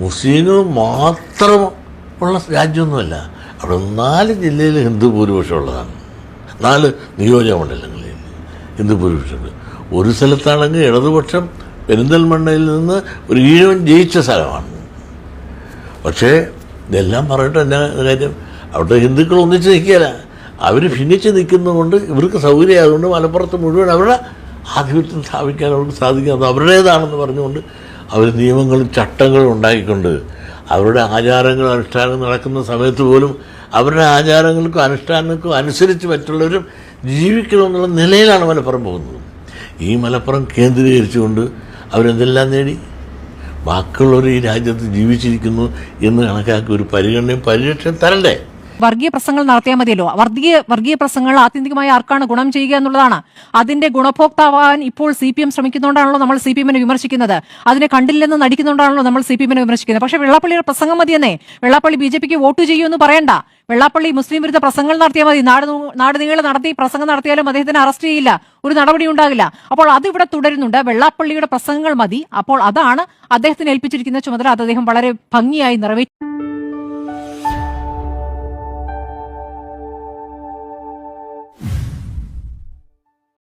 മുസ്ലിങ്ങൾ മാത്രം ഉള്ള രാജ്യമൊന്നുമല്ല. അവിടെ നാല് ജില്ലയിൽ ഹിന്ദു ഭൂരിപക്ഷം ഉള്ളതാണ് നാല് നിയോജക മണ്ഡലങ്ങളിൽ ഹിന്ദു ഭൂരിപക്ഷമുണ്ട്. ഒരു സ്ഥലത്താണെങ്കിൽ ഇടതുപക്ഷം പെരിന്തൽമണ്ണയിൽ നിന്ന് ഒരു ഈഴവൻ ജയിച്ച സ്ഥലമാണ്. പക്ഷേ ഇതെല്ലാം പറഞ്ഞിട്ട് എന്നാ കാര്യം? അവിടെ ഹിന്ദുക്കൾ ഒന്നിച്ച് നിൽക്കുകയില്ല. അവർ ഭിന്നിച്ച് നിൽക്കുന്നതുകൊണ്ട് ഇവർക്ക് സൗകര്യമായതുകൊണ്ട് മലപ്പുറത്ത് മുഴുവൻ അവരുടെ ആധിപത്യം സ്ഥാപിക്കാൻ അവർക്ക് സാധിക്കുന്നത് അവരുടേതാണെന്ന് പറഞ്ഞുകൊണ്ട് അവർ നിയമങ്ങളും ചട്ടങ്ങളും ഉണ്ടാക്കിക്കൊണ്ട് അവരുടെ ആചാരങ്ങൾ അനുഷ്ഠാനങ്ങളും നടക്കുന്ന സമയത്ത് പോലും അവരുടെ ആചാരങ്ങൾക്കും അനുഷ്ഠാനങ്ങൾക്കും അനുസരിച്ച് മറ്റുള്ളവരും ജീവിക്കണമെന്നുള്ള നിലയിലാണ് മലപ്പുറം പോകുന്നത്. ഈ മലപ്പുറം കേന്ദ്രീകരിച്ചുകൊണ്ട് അവരെന്തെല്ലാം നേടി? ബാക്കിയുള്ളവർ ഈ രാജ്യത്ത് ജീവിച്ചിരിക്കുന്നു എന്ന് കണക്കാക്കി ഒരു പരിഗണനയും പരിരക്ഷയും തരണ്ടേ? വർഗീയ പ്രസംഗങ്ങൾ നടത്തിയാൽ മതിയല്ലോ. വർഗീയ വർഗീയ പ്രസംഗങ്ങൾ ആത്യന്തികമായി ആർക്കാണ് ഗുണം ചെയ്യുക എന്നുള്ളതാണ്. അതിന്റെ ഗുണഭോക്താവാൻ ഇപ്പോൾ സി പി എം ശ്രമിക്കുന്നതുകൊണ്ടാണല്ലോ നമ്മൾ സി പി എമ്മിനെ വിമർശിക്കുന്നത്. അതിനെ കണ്ടില്ലെന്ന് നടിക്കുന്നതുകൊണ്ടാണല്ലോ നമ്മൾ സി പി എമ്മിനെ വിമർശിക്കുന്നത്. പക്ഷേ വെള്ളാപ്പള്ളിയുടെ പ്രസംഗം മതിയെന്നേ. വെള്ളാപ്പള്ളി ബി ജെ പിക്ക് വോട്ട് ചെയ്യുമെന്ന് പറയണ്ട. വെള്ളാപ്പള്ളി മുസ്ലിം വിരുദ്ധ പ്രസംഗങ്ങൾ നടത്തിയാൽ മതി. നാട് നാട് നീളെ നടത്തി പ്രസംഗം നടത്തിയാലും അദ്ദേഹത്തിന് അറസ്റ്റ് ചെയ്യില്ല. ഒരു നടപടി ഉണ്ടാകില്ല. അപ്പോൾ അത് ഇവിടെ തുടരുന്നുണ്ട്. വെള്ളാപ്പള്ളിയുടെ പ്രസംഗങ്ങൾ മതി. അപ്പോൾ അതാണ് അദ്ദേഹത്തിന് ഏൽപ്പിച്ചിരിക്കുന്ന ചുമതല. അത് അദ്ദേഹം വളരെ ഭംഗിയായി നിറവേറ്റി